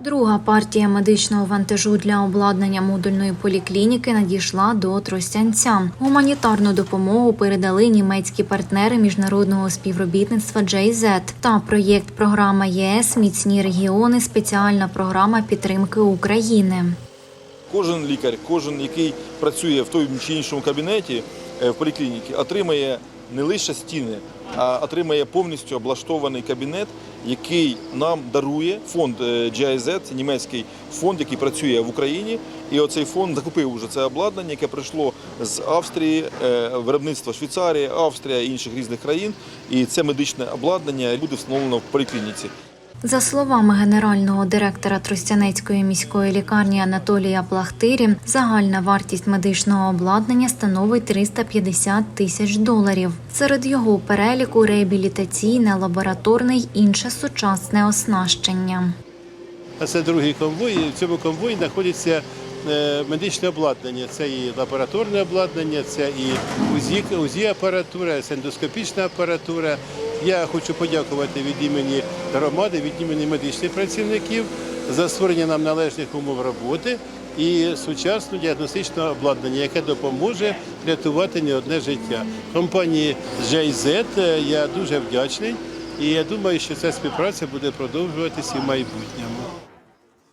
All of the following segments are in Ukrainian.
Друга партія медичного вантажу для обладнання модульної поліклініки надійшла до Тростянця. Гуманітарну допомогу передали німецькі партнери міжнародного співробітництва JZ та проєкт програма ЄС Міцні регіони. Спеціальна програма підтримки України. Кожен лікар, кожен, який працює в тому чи іншому кабінеті е, в поліклініці, отримає не лише стіни, отримає повністю облаштований кабінет, який нам дарує фонд е, GIZ, німецький фонд, який працює в Україні. І оцей фонд закупив уже це обладнання, яке прийшло з Австрії, е, виробництва Швейцарії, Австрія і інших різних країн. І це медичне обладнання буде встановлено в поліклініці. За словами генерального директора Тростянецької міської лікарні Анатолія Плахтирі, загальна вартість медичного обладнання становить 350 тисяч доларів. Серед його переліку реабілітаційне, лабораторне й інше сучасне оснащення. А це другий конвой. В цьому конвої знаходиться е, медичне обладнання. Це і лабораторне обладнання, це і УЗІ, УЗІ апаратура, це ендоскопічна апаратура. Я хочу подякувати від імені громади, від імені медичних працівників за створення нам належних умов роботи і сучасне діагностичне обладнання, яке допоможе рятувати не одне життя. Компанії JZ е, я дуже вдячний. І я думаю, що ця співпраця буде продовжуватися і в майбутньому.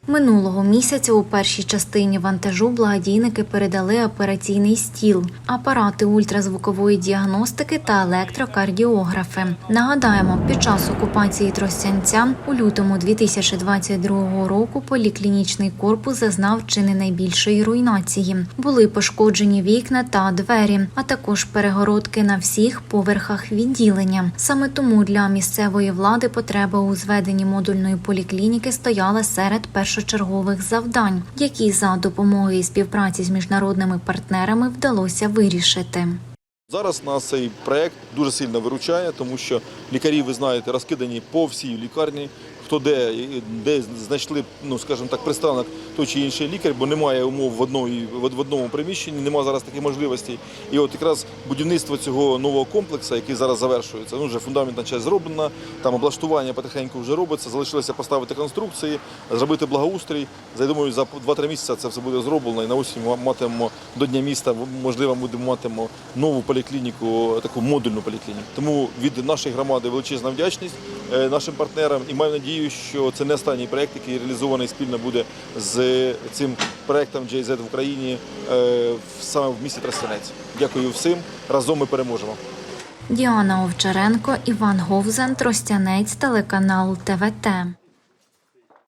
Минулого місяця у першій частині вантажу благодійники передали операційний стіл, апарати ультразвукової діагностики та електрокардіографи. Нагадаємо, під час окупації Тростянця у лютому 2022 року поліклінічний корпус зазнав чи не найбільшої руйнації. Були пошкоджені вікна та двері, а також перегородки на всіх поверхах відділення. Саме тому для місцевої влади потреба у зведенні модульної поліклініки стояла серед першочергових завдань, які за допомогою співпраці з міжнародними партнерами вдалося вирішити. Зараз нас цей проект дуже сильно виручає, тому що лікарі, ви знаєте, розкидані по всій лікарні. Хто де, де знайшли, ну скажімо так, пристанок той чи інший лікар, бо немає умов в одної в одному приміщенні, немає зараз таких можливостей. І от якраз будівництво цього нового комплексу, який зараз завершується, ну вже фундаментна частина зроблена, там облаштування потихеньку вже робиться. Залишилося поставити конструкції, зробити благоустрій. Я думаю, за 2-3 місяці це все буде зроблено. І на осінь ми матимемо до Дня міста, можливо, ми матимемо нову поліклініку, таку модульну поліклініку. Тому від нашої громади величезна вдячність е, нашим партнерам і маю надію, що це не останній проект, який реалізований спільно буде з цим проектом JZ в Україні е, саме в місті Тростянець. Дякую всім. Разом ми переможемо. Діана Овчаренко, Іван Говзен, Тростянець, телеканал ТВТ.